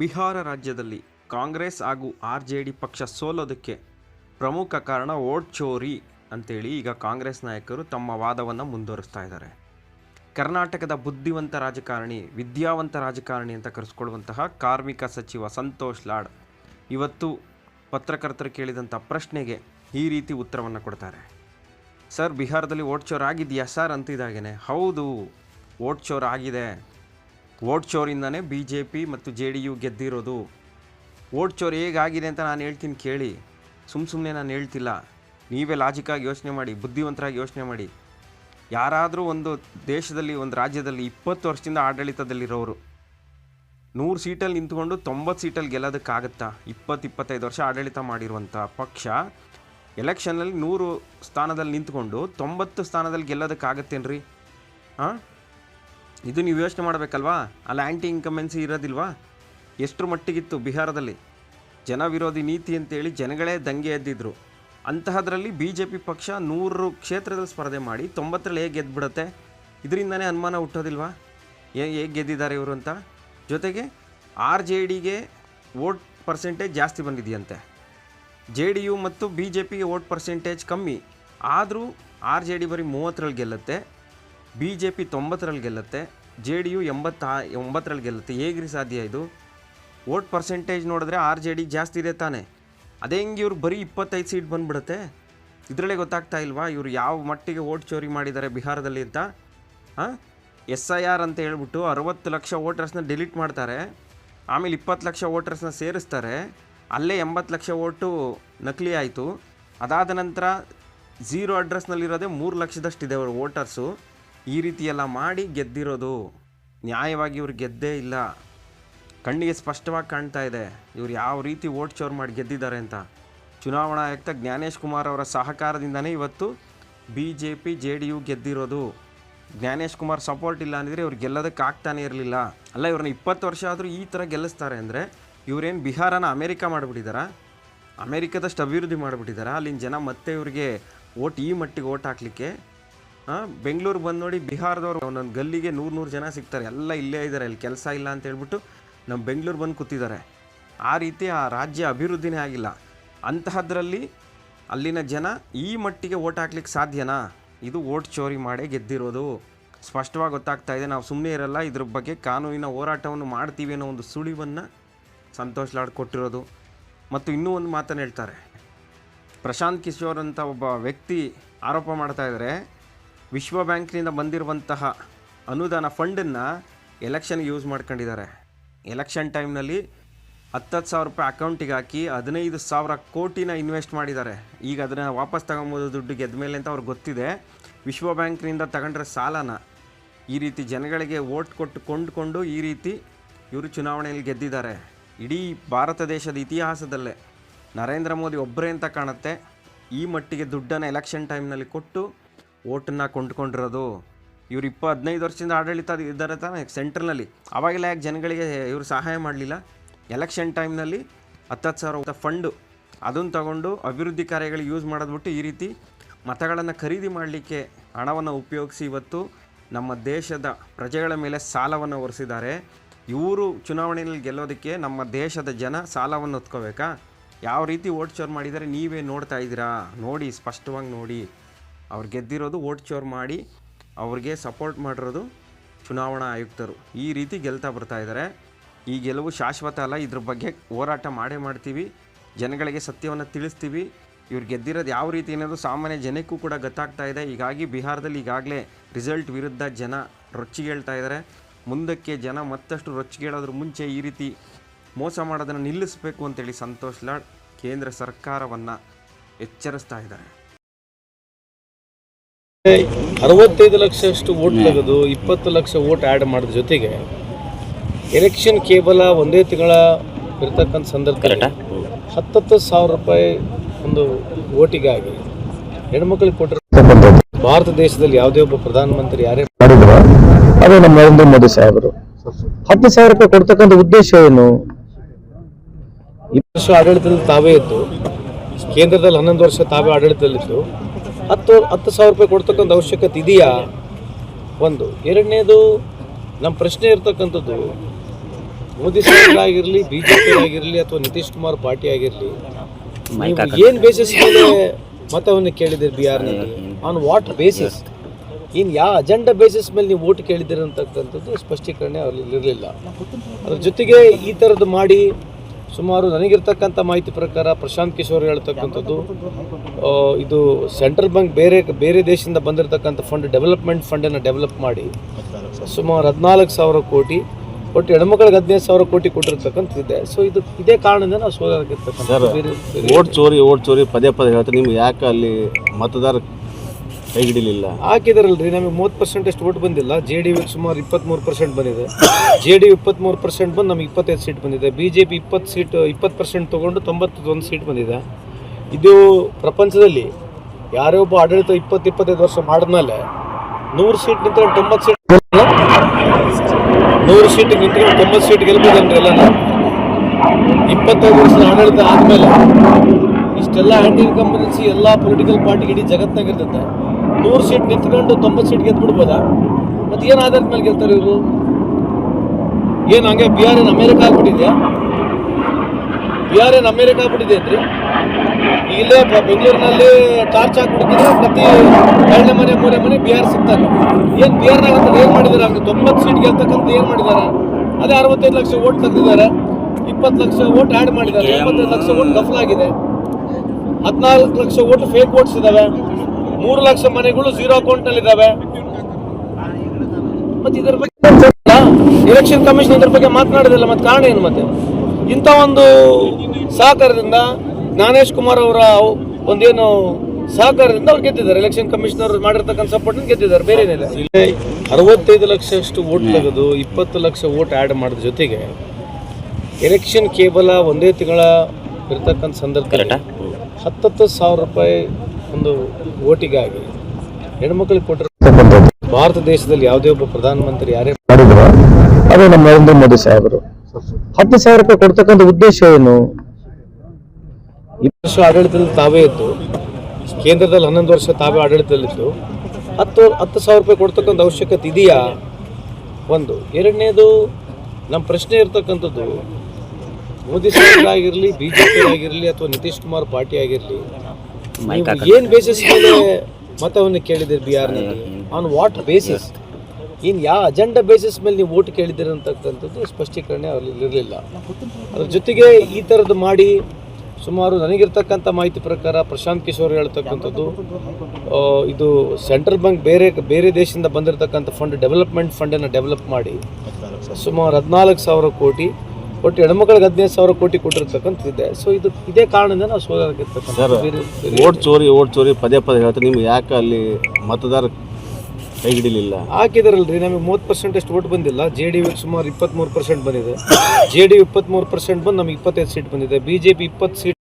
ಬಿಹಾರ ರಾಜ್ಯದಲ್ಲಿ ಕಾಂಗ್ರೆಸ್ ಹಾಗೂ R J D ಪಕ್ಷ ಸೋಲೋದಕ್ಕೆ ಪ್ರಮುಖ ಕಾರಣ ವೋಟ್ ಚೋರಿ ಅಂತೇಳಿ ಈಗ ಕಾಂಗ್ರೆಸ್ ನಾಯಕರು ತಮ್ಮ ವಾದವನ್ನು ಮುಂದುವರಿಸ್ತಾ ಇದ್ದಾರೆ. ಕರ್ನಾಟಕದ ಬುದ್ಧಿವಂತ ರಾಜಕಾರಣಿ, ವಿದ್ಯಾವಂತ ರಾಜಕಾರಣಿ ಅಂತ ಕರೆಸ್ಕೊಳ್ಳುವಂತಹ ಕಾರ್ಮಿಕ ಸಚಿವ ಸಂತೋಷ್ ಲಾಡ್ ಇವತ್ತು ಪತ್ರಕರ್ತರು ಕೇಳಿದಂಥ ಪ್ರಶ್ನೆಗೆ ಈ ರೀತಿ ಉತ್ತರವನ್ನು ಕೊಡ್ತಾರೆ. ಸರ್, ಬಿಹಾರದಲ್ಲಿ ಓಟ್ ಚೋರ್ ಆಗಿದೆಯಾ ಸರ್? ಅಂತಿದ್ದಾಗೇನೆ ಹೌದು, ವೋಟ್ ಚೋರ್ ಆಗಿದೆ ವೋಟ್ ಚೋರಿಂದನೇ ಬಿ ಜೆ ಪಿ ಮತ್ತು ಜೆ ಡಿ ಯು ಗೆದ್ದಿರೋದು. ವೋಟ್ ಚೋರ್ ಹೇಗಾಗಿದೆ ಅಂತ ನಾನು ಹೇಳ್ತೀನಿ ಕೇಳಿ. ಸುಮ್ಮ ಸುಮ್ಮನೆ ನಾನು ಹೇಳ್ತಿಲ್ಲ. ನೀವೇ ಲಾಜಿಕಾಗಿ ಯೋಚನೆ ಮಾಡಿ, ಬುದ್ಧಿವಂತರಾಗಿ ಯೋಚನೆ ಮಾಡಿ. ಯಾರಾದರೂ ಒಂದು ದೇಶದಲ್ಲಿ, ಒಂದು ರಾಜ್ಯದಲ್ಲಿ ಇಪ್ಪತ್ತು ವರ್ಷದಿಂದ ಆಡಳಿತದಲ್ಲಿರೋರು, ನೂರು ಸೀಟಲ್ಲಿ ನಿಂತ್ಕೊಂಡು ತೊಂಬತ್ತು ಸೀಟಲ್ಲಿ ಗೆಲ್ಲೋದಕ್ಕಾಗತ್ತಾ? ಇಪ್ಪತ್ತು ಇಪ್ಪತ್ತೈದು ವರ್ಷ ಆಡಳಿತ ಮಾಡಿರುವಂಥ ಪಕ್ಷ ಎಲೆಕ್ಷನಲ್ಲಿ ನೂರು ಸ್ಥಾನದಲ್ಲಿ ನಿಂತ್ಕೊಂಡು ತೊಂಬತ್ತು ಸ್ಥಾನದಲ್ಲಿ ಗೆಲ್ಲೋದಕ್ಕಾಗತ್ತೇನ್ರಿ? ಹಾಂ ಇದು ನೀವು ಯೋಚನೆ ಮಾಡಬೇಕಲ್ವಾ? ಅಲ್ಲಿ ಆ್ಯಂಟಿ ಇನ್ಕಮೆನ್ಸಿ ಇರೋದಿಲ್ವಾ? ಎಷ್ಟರ ಮಟ್ಟಿಗಿತ್ತು ಬಿಹಾರದಲ್ಲಿ? ಜನ ವಿರೋಧಿ ನೀತಿ ಅಂತೇಳಿ ಜನಗಳೇ ದಂಗೆ ಎದ್ದಿದ್ರು. ಅಂತಹದ್ರಲ್ಲಿ ಬಿ ಜೆ ಪಿ ಪಕ್ಷ ನೂರು ಕ್ಷೇತ್ರದಲ್ಲಿ ಸ್ಪರ್ಧೆ ಮಾಡಿ ತೊಂಬತ್ತರಲ್ಲಿ ಹೇಗೆ ಗೆದ್ದುಬಿಡುತ್ತೆ ಇದರಿಂದನೇ ಅನುಮಾನ ಹುಟ್ಟೋದಿಲ್ವಾ? ಏ, ಹೇಗೆ ಗೆದ್ದಿದ್ದಾರೆ ಇವರು ಅಂತ? ಜೊತೆಗೆ ಆರ್ ಜೆ ಡಿಗೆ ವೋಟ್ ಪರ್ಸೆಂಟೇಜ್ ಜಾಸ್ತಿ ಬಂದಿದೆಯಂತೆ. ಜೆ ಡಿ ಯು ಮತ್ತು ಬಿ ಜೆ ಪಿಗೆ ವೋಟ್ ಪರ್ಸೆಂಟೇಜ್ ಕಮ್ಮಿ. ಆದರೂ ಆರ್ ಜೆ ಡಿ ಬರೀ ಮೂವತ್ತರಲ್ಲಿ ಗೆಲ್ಲುತ್ತೆ. ಬಿ ಜೆ ಪಿ ತೊಂಬತ್ತರಲ್ಲಿ ಗೆಲ್ಲುತ್ತೆ ಜೆ ಡಿ ಯು ಎಂಬತ್ತ ಒಂಬತ್ತರಲ್ಲಿ ಗೆಲ್ಲುತ್ತೆ. ಹೇಗ್ರಿ ಸಾಧ್ಯ ಇದು? ವೋಟ್ ಪರ್ಸೆಂಟೇಜ್ ನೋಡಿದ್ರೆ ಆರ್ ಜೆ ಡಿ ಜಾಸ್ತಿ ಇದೆ ತಾನೆ. ಅದೇ ಹೆಂಗೆ ಇವ್ರು ಬರೀ ಇಪ್ಪತ್ತೈದು ಸೀಟ್ ಬಂದ್ಬಿಡುತ್ತೆ? ಇದರಲ್ಲೇ ಗೊತ್ತಾಗ್ತಾ ಇಲ್ವಾ, ಇವರು ಯಾವ ಮಟ್ಟಿಗೆ ಓಟ್ ಚೋರಿ ಮಾಡಿದ್ದಾರೆ ಬಿಹಾರದಲ್ಲಿ ಅಂತ? ಹಾಂ ಎಸ್ ಐ ಆರ್ ಅಂತ ಹೇಳ್ಬಿಟ್ಟು ಅರವತ್ತು ಲಕ್ಷ ವೋಟರ್ಸ್ನ ಡಿಲೀಟ್ ಮಾಡ್ತಾರೆ, ಆಮೇಲೆ ಇಪ್ಪತ್ತು ಲಕ್ಷ ವೋಟರ್ಸ್ನ ಸೇರಿಸ್ತಾರೆ, ಅಲ್ಲೇ ಎಂಬತ್ತು ಲಕ್ಷ ಓಟು ನಕಲಿ ಆಯಿತು. ಅದಾದ ನಂತರ ಝೀರೋ ಅಡ್ರೆಸ್ನಲ್ಲಿರೋದೇ ಮೂರು ಲಕ್ಷದಷ್ಟಿದೆ ಅವ್ರ ವೋಟರ್ಸು. ಈ ರೀತಿಯೆಲ್ಲ ಮಾಡಿ ಗೆದ್ದಿರೋದು ನ್ಯಾಯವಾಗಿ ಇವ್ರು ಗೆದ್ದೇ ಇಲ್ಲ. ಕಣ್ಣಿಗೆ ಸ್ಪಷ್ಟವಾಗಿ ಕಾಣ್ತಾ ಇದೆ, ಇವ್ರು ಯಾವ ರೀತಿ ಓಟ್ ಚೋರ್ ಮಾಡಿ ಗೆದ್ದಿದ್ದಾರೆ ಅಂತ. ಚುನಾವಣಾ ಆಯುಕ್ತ ಜ್ಞಾನೇಶ್ ಕುಮಾರ್ ಅವರ ಸಹಕಾರದಿಂದನೇ ಇವತ್ತು B J P J D U ಗೆದ್ದಿರೋದು. Gyanesh Kumar support ಇಲ್ಲ ಅಂದಿದ್ರೆ ಇವ್ರು ಗೆಲ್ಲೋದಕ್ಕೆ ಆಗ್ತಾನೆ ಇರಲಿಲ್ಲ. ಅಲ್ಲ, ಇವ್ರನ್ನ ಇಪ್ಪತ್ತು ವರ್ಷ ಆದರೂ ಈ ಥರ ಗೆಲ್ಲಿಸ್ತಾರೆ ಅಂದರೆ ಇವರೇನು ಬಿಹಾರನ ಅಮೇರಿಕ ಮಾಡಿಬಿಟ್ಟಿದ್ದಾರಾ ಅಮೇರಿಕದಷ್ಟು ಅಭಿವೃದ್ಧಿ ಮಾಡಿಬಿಟ್ಟಿದ್ದಾರೆ ಅಲ್ಲಿನ ಜನ ಮತ್ತೆ ಇವ್ರಿಗೆ ಓಟ್ ಈ ಮಟ್ಟಿಗೆ ಓಟ್ ಹಾಕ್ಲಿಕ್ಕೆ ಬೆಂಗಳೂರು ಬಂದು ನೋಡಿ ಬಿಹಾರದವ್ರು ಒಂದೊಂದು ಗಲ್ಲಿಗೆ ನೂರು ನೂರು ಜನ ಸಿಗ್ತಾರೆ. ಎಲ್ಲ ಇಲ್ಲೇ ಇದ್ದಾರೆ ಇಲ್ಲಿ ಕೆಲಸ ಇಲ್ಲ ಅಂತ ಹೇಳ್ಬಿಟ್ಟು ನಮ್ಮ ಬೆಂಗಳೂರು ಬಂದು ಕೂತಿದ್ದಾರೆ. ಆ ರೀತಿ ಆ ರಾಜ್ಯ ಅಭಿವೃದ್ಧಿನೇ ಆಗಿಲ್ಲ. ಅಂತಹದ್ರಲ್ಲಿ ಅಲ್ಲಿನ ಜನ ಈ ಮಟ್ಟಿಗೆ ಓಟ್ ಹಾಕ್ಲಿಕ್ಕೆ ಸಾಧ್ಯನಾ? ಇದು ಓಟ್ ಚೋರಿ ಮಾಡೇ ಗೆದ್ದಿರೋದು. ಸ್ಪಷ್ಟವಾಗಿ ಗೊತ್ತಾಗ್ತಾ ಇದೆ, ನಾವು ಸುಮ್ಮನೆ ಇರಲ್ಲ, ಇದ್ರ ಬಗ್ಗೆ ಕಾನೂನಿನ ಹೋರಾಟವನ್ನು ಮಾಡ್ತೀವಿ ಅನ್ನೋ ಒಂದು ಸುಳಿವನ್ನು ಸಂತೋಷ್ ಲಾಡ್ ಕೊಟ್ಟಿರೋದು. ಮತ್ತು ಇನ್ನೂ ಒಂದು ಮಾತನ್ನು ಹೇಳ್ತಾರೆ. ಪ್ರಶಾಂತ್ ಕಿಶೋರ್ ಅಂತ ಒಬ್ಬ ವ್ಯಕ್ತಿ ಆರೋಪ ಮಾಡ್ತಾ ಇದ್ದಾರೆ ವಿಶ್ವ ಬ್ಯಾಂಕ್ನಿಂದ ಬಂದಿರುವಂತಹ ಅನುದಾನ ಫಂಡನ್ನು ಎಲೆಕ್ಷನ್ಗೆ ಯೂಸ್ ಮಾಡ್ಕೊಂಡಿದ್ದಾರೆ. ಎಲೆಕ್ಷನ್ ಟೈಮ್ನಲ್ಲಿ ಹತ್ತತ್ತು ಸಾವಿರ ರೂಪಾಯಿ ಅಕೌಂಟಿಗೆ ಹಾಕಿ ಹದಿನೈದು ಸಾವಿರ ಕೋಟಿನ ಇನ್ವೆಸ್ಟ್ ಮಾಡಿದ್ದಾರೆ. ಈಗ ಅದನ್ನು ವಾಪಸ್ ತಗೊಂಬೋದು ದುಡ್ಡು ಗೆದ್ದ ಮೇಲೆ ಅಂತ ಅವ್ರಿಗೆ ಗೊತ್ತಿದೆ. ವಿಶ್ವ ಬ್ಯಾಂಕ್ನಿಂದ ತಗೊಂಡ್ರೆ ಸಾಲನ ಈ ರೀತಿ ಜನಗಳಿಗೆ ಓಟ್ ಕೊಟ್ಟು ಕೊಂಡುಕೊಂಡು ಈ ರೀತಿ ಇವರು ಚುನಾವಣೆಯಲ್ಲಿ ಗೆದ್ದಿದ್ದಾರೆ. ಇಡೀ ಭಾರತ ದೇಶದ ಇತಿಹಾಸದಲ್ಲೇ ನರೇಂದ್ರ ಮೋದಿ ಒಬ್ಬರೇ ಅಂತ ಕಾಣುತ್ತೆ. ಈ ಮಟ್ಟಿಗೆ ದುಡ್ಡನ್ನು ಎಲೆಕ್ಷನ್ ಟೈಮ್ನಲ್ಲಿ ಕೊಟ್ಟು ಓಟನ್ನು ಕೊಂಡ್ಕೊಂಡಿರೋದು ಇವ್ರು ಇಪ್ಪ ಹದಿನೈದು ವರ್ಷದಿಂದ ಆಡಳಿತ ಇದ್ದಾರೆ ತಾನೇ ಸೆಂಟ್ರಲ್ನಲ್ಲಿ. ಅವಾಗೆಲ್ಲ ಯಾಕೆ ಜನಗಳಿಗೆ ಇವರು ಸಹಾಯ ಮಾಡಲಿಲ್ಲ? ಎಲೆಕ್ಷನ್ ಟೈಮ್ನಲ್ಲಿ ಹತ್ತತ್ತು ಸಾವಿರ ಫಂಡು ಅದನ್ನು ತಗೊಂಡು ಅಭಿವೃದ್ಧಿ ಕಾರ್ಯಗಳಿಗೆ ಯೂಸ್ ಮಾಡೋದು ಬಿಟ್ಟು ಈ ರೀತಿ ಮತಗಳನ್ನು ಖರೀದಿ ಮಾಡಲಿಕ್ಕೆ ಹಣವನ್ನು ಉಪಯೋಗಿಸಿ ಇವತ್ತು ನಮ್ಮ ದೇಶದ ಪ್ರಜೆಗಳ ಮೇಲೆ ಸಾಲವನ್ನು ಒರೆಸಿದ್ದಾರೆ. ಇವರು ಚುನಾವಣೆಯಲ್ಲಿ ಗೆಲ್ಲೋದಕ್ಕೆ ನಮ್ಮ ದೇಶದ ಜನ ಸಾಲವನ್ನು ಹೊತ್ಕೋಬೇಕಾ? ಯಾವ ರೀತಿ ವೋಟ್ ಚೋರ್ ಮಾಡಿದರೆ ನೀವೇ ನೋಡ್ತಾ ಇದ್ದೀರಾ? ನೋಡಿ, ಸ್ಪಷ್ಟವಾಗಿ ನೋಡಿ. ಅವ್ರು ಗೆದ್ದಿರೋದು ಓಟ್ ಚೋರ್ ಮಾಡಿ ಅವ್ರಿಗೆ ಸಪೋರ್ಟ್ ಮಾಡಿರೋದು ಚುನಾವಣಾ ಆಯುಕ್ತರು. ಈ ರೀತಿ ಗೆಲ್ತಾ ಬರ್ತಾ ಇದ್ದಾರೆ ಈ ಗೆಲುವು ಶಾಶ್ವತ ಅಲ್ಲ. ಇದ್ರ ಬಗ್ಗೆ ಹೋರಾಟ ಮಾಡೇ ಮಾಡ್ತೀವಿ. ಜನಗಳಿಗೆ ಸತ್ಯವನ್ನು ತಿಳಿಸ್ತೀವಿ. ಇವ್ರು ಗೆದ್ದಿರೋದು ಯಾವ ರೀತಿ ಅನ್ನೋದು ಸಾಮಾನ್ಯ ಜನಕ್ಕೂ ಕೂಡ ಗೊತ್ತಾಗ್ತಾ ಇದೆ. ಹೀಗಾಗಿ ಬಿಹಾರದಲ್ಲಿ ಈಗಾಗಲೇ ರಿಸಲ್ಟ್ ವಿರುದ್ಧ ಜನ ರೊಚ್ಚಿಗೇಳ್ತಾ ಇದ್ದಾರೆ ಮುಂದಕ್ಕೆ ಜನ ಮತ್ತಷ್ಟು ರೊಚ್ಚಿಗೇಳೋದ್ರ ಮುಂಚೆ ಈ ರೀತಿ ಮೋಸ ಮಾಡೋದನ್ನು ನಿಲ್ಲಿಸಬೇಕು ಅಂತೇಳಿ ಸಂತೋಷ್ ಲಾಡ್ ಕೇಂದ್ರ ಸರ್ಕಾರವನ್ನು ಎಚ್ಚರಿಸ್ತಾ ಇದ್ದಾರೆ ಅರವತ್ತೈದು ಲಕ್ಷಷ್ಟು ವೋಟ್ ತೆಗೆದು ಇಪ್ಪತ್ತು ಲಕ್ಷ ವೋಟ್ ಆ್ಯಡ್ ಮಾಡಿದ ಜೊತೆಗೆ ಎಲೆಕ್ಷನ್ ಕೇವಲ ಒಂದೇ ತಿಂಗಳ ಇರ್ತಕ್ಕಂಥ ಸಂದರ್ಭದಲ್ಲಿ ಹತ್ತತ್ತು ಸಾವಿರ ರೂಪಾಯಿ ಒಂದು ಓಟಿಗಾಗಿ ಹೆಣ್ಮಕ್ಳಿಗೆ ಕೊಟ್ಟರೆ ಭಾರತ ದೇಶದಲ್ಲಿ ಯಾವುದೇ ಒಬ್ಬ ಪ್ರಧಾನಮಂತ್ರಿ ಯಾರೇ ಮಾಡಿದ್ರು ಅದೇ ನಮ್ಮ ನರೇಂದ್ರ ಮೋದಿ ಸಾಹೇಬರು. ಹತ್ತು ಸಾವಿರ ರೂಪಾಯಿ ಕೊಡ್ತಕ್ಕಂಥ ಉದ್ದೇಶ ಏನು? ಈ ವರ್ಷ ಆಡಳಿತದಲ್ಲಿ ತಾವೇ ಇದ್ದು ಕೇಂದ್ರದಲ್ಲಿ ಹನ್ನೊಂದು ವರ್ಷ ತಾವೇ ಆಡಳಿತದಲ್ಲಿದ್ದು ಹತ್ತು ಹತ್ತು ಸಾವಿರ ರೂಪಾಯಿ ಕೊಡ್ತಕ್ಕಂಥ ಅವಶ್ಯಕತೆ ಇದೆಯಾ? ಒಂದು. ಎರಡನೇದು ನಮ್ಮ ಪ್ರಶ್ನೆ ಇರ್ತಕ್ಕಂಥದ್ದು ಮೋದಿ ಸರ್ಕಾರ ಆಗಿರಲಿ ಬಿ ಜೆ ಪಿ ಆಗಿರಲಿ ಅಥವಾ ನಿತೀಶ್ ಕುಮಾರ್ ಪಾರ್ಟಿ ಆಗಿರಲಿ ಏನು ಬೇಸಿಸ್ ಮೇಲೆ ಮತವನ್ನು ಕೇಳಿದಿರಿ ಬಿಹಾರ್ನಲ್ಲಿ? ಆನ್ ವಾಟ್ ಬೇಸಿಸ್ ಇನ್ ಯಾವ ಅಜೆಂಡಾ ಬೇಸಿಸ್ ಮೇಲೆ ನೀವು ಓಟ್ ಕೇಳಿದಿರಿ ಅಂತಕ್ಕಂಥದ್ದು ಸ್ಪಷ್ಟೀಕರಣ ಅಲ್ಲಿ ಇರಲಿಲ್ಲ. ಅದ್ರ ಜೊತೆಗೆ ಈ ಥರದ್ದು ಮಾಡಿ ಸುಮಾರು ನನಗಿರ್ತಕ್ಕಂಥ ಮಾಹಿತಿ ಪ್ರಕಾರ ಪ್ರಶಾಂತ್ ಕಿಶೋರ್ ಹೇಳ್ತಕ್ಕಂಥದ್ದು ಇದು ಸೆಂಟ್ರಲ್ ಬ್ಯಾಂಕ್ ಬೇರೆ ಬೇರೆ ದೇಶದಿಂದ ಬಂದಿರತಕ್ಕಂಥ ಫಂಡ್ ಡೆವಲಪ್ಮೆಂಟ್ ಫಂಡನ್ನು ಡೆವಲಪ್ ಮಾಡಿ ಸುಮಾರು ಹದಿನಾಲ್ಕು ಸಾವಿರ ಕೋಟಿ ಒಟ್ಟು ಹೆಣ್ಮಕ್ಳಿಗೆ ಹದಿನೈದು ಸಾವಿರ ಕೋಟಿ ಕೊಟ್ಟಿರ್ತಕ್ಕಂಥದ್ದಿದೆ. ಸೊ ಇದು ಇದೇ ಕಾರಣದಿಂದ ನಾವು ಸೋಲಾಗಿರ್ತಕ್ಕಂಥ ಓಟ್ ಚೋರಿ ಓಟ್ ಚೋರಿ ಪದೇ ಪದೇ ಹೇಳ್ತಾರೆ. ನಿಮ್ಗೆ ಯಾಕೆ ಅಲ್ಲಿ ಮತದಾರ ಹಿಡಿಲಿಲ್ಲ ಹಾಕಿದಾರಲ್ರಿ, ನಮಗೆ ಮೂವತ್ತು ಪರ್ಸೆಂಟ್ ಅಷ್ಟು ಓಟ್ ಬಂದಿಲ್ಲ. ಜೆ ಡಿ ಯು ಸುಮಾರು ಇಪ್ಪತ್ತ್ಮೂರು ಪರ್ಸೆಂಟ್ ಬಂದಿದೆ. ಜೆ ಡಿ ಯು ಇಪ್ಪತ್ತ್ಮೂರು ಪರ್ಸೆಂಟ್ ಬಂದು ನಮಗೆ ಇಪ್ಪತ್ತೈದು ಸೀಟ್ ಬಂದಿದೆ. ಬಿ ಜೆ ಪಿ ಇಪ್ಪತ್ತು ಸೀಟ್ ಇಪ್ಪತ್ತು ಪರ್ಸೆಂಟ್ ತೊಗೊಂಡು ತೊಂಬತ್ತೊಂದು ಸೀಟ್ ಬಂದಿದೆ. ಇದು ಪ್ರಪಂಚದಲ್ಲಿ ಯಾರೇ ಒಬ್ಬ ಆಡಳಿತ ಇಪ್ಪತ್ತು, ಇಪ್ಪತ್ತೈದು ವರ್ಷ ಮಾಡಿದ್ಮೇಲೆ ನೂರು ಸೀಟ್ ನಿಂತ್ಕೊಂಡು ತೊಂಬತ್ತು ಸೀಟ್ ನೂರು ಸೀಟ್ ನಿಂತ್ಕೊಂಡು ತೊಂಬತ್ತು ಸೀಟ್ ಗೆಲ್ಬೋದನ್ರಿ ಎಲ್ಲ ಇಪ್ಪತ್ತೈದು ವರ್ಷದ ಆಡಳಿತ ಆದಮೇಲೆ ಇಷ್ಟೆಲ್ಲ ಆ್ಯಂಟಿ ಇನ್ಕಂಬೆನ್ಸಿ ಎಲ್ಲ ಪೊಲಿಟಿಕಲ್ ಪಾರ್ಟಿ ಇಡೀ ಜಗತ್ನಾಗ ಇರ್ತೈತೆ. ನೂರು ಸೀಟ್ ನಿಂತ್ಕೊಂಡು ತೊಂಬತ್ತು ಸೀಟ್ ಗೆದ್ದು ಬಿಡ್ಬೋದಾ ಮತ್ತೆ ಏನು ಆಧಾರದ ಮೇಲೆ ಗೆಲ್ತಾರೆ ಇವರು? ಏನು ಹಂಗೆ B R N America B R N America ಆಗ್ಬಿಟ್ಟಿದೆ ಇಲ್ಲೇ ಬೆಂಗಳೂರಿನಲ್ಲಿ ಟಾರ್ಚ್ ಹಾಕ್ಬಿಟ್ಟಿದ್ರೆ ಪ್ರತಿ ಎರಡನೇ ಮನೆ, ಮೂರನೇ ಮನೆ ಬಿ ಆರ್ ಸಿಗ್ತಾರೆ ಏನು ಬಿಹಾರ್ನಾಗ ಅಂತ ಏನು ಮಾಡಿದ್ದಾರೆ ಹಂಗೆ? ತೊಂಬತ್ತು ಸೀಟ್ ಗೆಲ್ತಕ್ಕಂಥ ಏನು ಮಾಡಿದ್ದಾರೆ ಅದೇ ಅರವತ್ತೈದು ಲಕ್ಷ ಓಟ್ ತೆಗೆದಿದ್ದಾರೆ. ಇಪ್ಪತ್ತು ಲಕ್ಷ ಓಟ್ ಆ್ಯಡ್ ಮಾಡಿದ್ದಾರೆ. ಎಪ್ಪತ್ತೈದು ಲಕ್ಷ ಓಟ್ ಗಫಲಾಗಿದೆ. ಹದಿನಾಲ್ಕು ಲಕ್ಷ ಓಟ್ ಫೇಕ್ ಓಟ್ಸ್ ಇದಾವೆ. ಮೂರು ಲಕ್ಷ ಮನೆಗಳು ಝೀರೋ ಅಕೌಂಟ್ನಲ್ಲಿ ಇದಾವೆ. ಮತ್ತೆ ಇದರ ಬಗ್ಗೆ ಎಲೆಕ್ಷನ್ ಕಮಿಷನ್ ಇದ್ರ ಬಗ್ಗೆ ಮಾತನಾಡೋದಿಲ್ಲ ಮತ್ತೆ ಕಾರಣ ಏನು ಮತ್ತೆ? ಇಂಥ ಒಂದು ಸಹಕಾರದಿಂದ ಜ್ಞಾನೇಶ್ ಕುಮಾರ್ ಅವರ ಒಂದೇನು ಸಹಕಾರದಿಂದ ಅವ್ರು ಗೆದ್ದಿದ್ದಾರೆ. ಎಲೆಕ್ಷನ್ ಕಮಿಷನರ್ ಮಾಡಿರ್ತಕ್ಕಂಥ ಸಪೋರ್ಟ್ ಗೆದ್ದಿದ್ದಾರೆ. ಬೇರೆ ಏನಿಲ್ಲ. ಇಲ್ಲಿ ಅರವತ್ತೈದು ಲಕ್ಷ ಅಷ್ಟು ಓಟ್ ತೆಗೆದು ಇಪ್ಪತ್ತು ಲಕ್ಷ ಓಟ್ ಆ್ಯಡ್ ಮಾಡಿದ ಜೊತೆಗೆ ಎಲೆಕ್ಷನ್ ಕೇವಲ ಒಂದೇ ತಿಂಗಳ ಇರ್ತಕ್ಕಂಥ ಸಂದರ್ಭದಲ್ಲಿ ಹತ್ತತ್ತು ಸಾವಿರ ರೂಪಾಯಿ ಒಂದು ಓಟಿಗಾಗಿ ಹೆಣ್ಮಕ್ಳಿಗೆ ಕೊಟ್ಟಿರ್ತಕ್ಕಂಥದ್ದು ಭಾರತ ದೇಶದಲ್ಲಿ ಯಾವುದೇ ಒಬ್ಬ ಪ್ರಧಾನಮಂತ್ರಿ ಯಾರೇ ಮಾಡಿದ್ರು, ಅದು ನಮ್ಮ ನರೇಂದ್ರ ಮೋದಿ ಸಾಹೇಬರು. ಹತ್ತು ಸಾವಿರ ರೂಪಾಯಿ ಕೊಡ್ತಕ್ಕಂಥ ಉದ್ದೇಶ ಏನು? ಇಪ್ಪತ್ತು ವರ್ಷ ಆಡಳಿತದಲ್ಲಿ ತಾವೇ ಇತ್ತು ಕೇಂದ್ರದಲ್ಲಿ ಹನ್ನೊಂದು ವರ್ಷ ತಾವೇ ಆಡಳಿತದಲ್ಲಿತ್ತು ಹತ್ತು ಹತ್ತು ಸಾವಿರ ರೂಪಾಯಿ ಕೊಡ್ತಕ್ಕಂಥ ಅವಶ್ಯಕತೆ ಇದೆಯಾ? ಒಂದು. ಎರಡನೇದು, ನಮ್ಮ ಪ್ರಶ್ನೆ ಇರ್ತಕ್ಕಂಥದ್ದು ಮೋದಿ ಸರ್ಕಾರ ಆಗಿರಲಿ ಬಿಜೆಪಿ ಆಗಿರಲಿ ಅಥವಾ ನಿತೀಶ್ ಕುಮಾರ್ ಪಾರ್ಟಿ ಆಗಿರಲಿ ಏನು ಬೇಸಿಸ್ ಮೇಲೆ ಮತವನ್ನು ಕೇಳಿದಿರಿ ಬಿಹಾರ್ನಲ್ಲಿ ಆನ್ ವಾಟ್ ಬೇಸಿಸ್ ಇನ್ ಯಾವ ಅಜೆಂಡಾ ಬೇಸಿಸ್ ಮೇಲೆ ನೀವು ಓಟ್ ಕೇಳಿದಿರಿ ಅಂತಕ್ಕಂಥದ್ದು ಸ್ಪಷ್ಟೀಕರಣೆ ಅಲ್ಲಿ ಇರಲಿಲ್ಲ. ಅದ್ರ ಜೊತೆಗೆ ಈ ಥರದ್ದು ಮಾಡಿ ಸುಮಾರು ನನಗಿರ್ತಕ್ಕಂಥ ಮಾಹಿತಿ ಪ್ರಕಾರ ಪ್ರಶಾಂತ್ ಕಿಶೋರ್ ಹೇಳ್ತಕ್ಕಂಥದ್ದು ಇದು ಸೆಂಟ್ರಲ್ ಬ್ಯಾಂಕ್ ಬೇರೆ ಬೇರೆ ದೇಶದಿಂದ ಬಂದಿರತಕ್ಕಂಥ ಫಂಡ್ ಡೆವಲಪ್ಮೆಂಟ್ ಫಂಡನ್ನು ಡೆವಲಪ್ ಮಾಡಿ ಸುಮಾರು ಹದಿನಾಲ್ಕು ಸಾವಿರ ಕೋಟಿ ಒಟ್ಟು ಹೆಣ್ಮಕ್ಳಿಗೆ ಹದಿನೈದು ಸಾವಿರ ಕೋಟಿ ಕೊಟ್ಟಿರ್ತಕ್ಕಂಥದ್ದಿದೆ. ಸೊ ಇದು ಇದೇ ಕಾರಣದಿಂದ ನಾವು ಸೋಲಾಗಿರ್ತಕ್ಕಂಥ ಓಟ್ ಚೋರಿ ಓಟ್ ಚೋರಿ ಪದೇ ಪದೇ ಹೇಳ್ತಾರೆ. ನಿಮ್ಗೆ ಯಾಕೆ ಅಲ್ಲಿ ಮತದಾರ ಕೈ ಹಿಡಿಲಿಲ್ಲ? ಹಾಕಿದಾರಲ್ರಿ ನಮಗೆ ಮೂವತ್ತು ಪರ್ಸೆಂಟ್ ಅಷ್ಟು ಓಟ್ ಬಂದಿಲ್ಲ. ಜೆ ಡಿ ಯು ಸುಮಾರು ಇಪ್ಪತ್ತ್ಮೂರು ಪರ್ಸೆಂಟ್ ಬಂದಿದೆ. ಜೆ ಡಿ ಯು ಇಪ್ಪತ್ತ್ಮೂರು ಪರ್ಸೆಂಟ್ ಬಂದು ನಮಗೆ ಇಪ್ಪತ್ತೈದು ಸೀಟ್ ಬಂದಿದೆ. ಬಿ ಜೆ ಪಿ ಇಪ್ಪತ್ತು ಸೀಟ್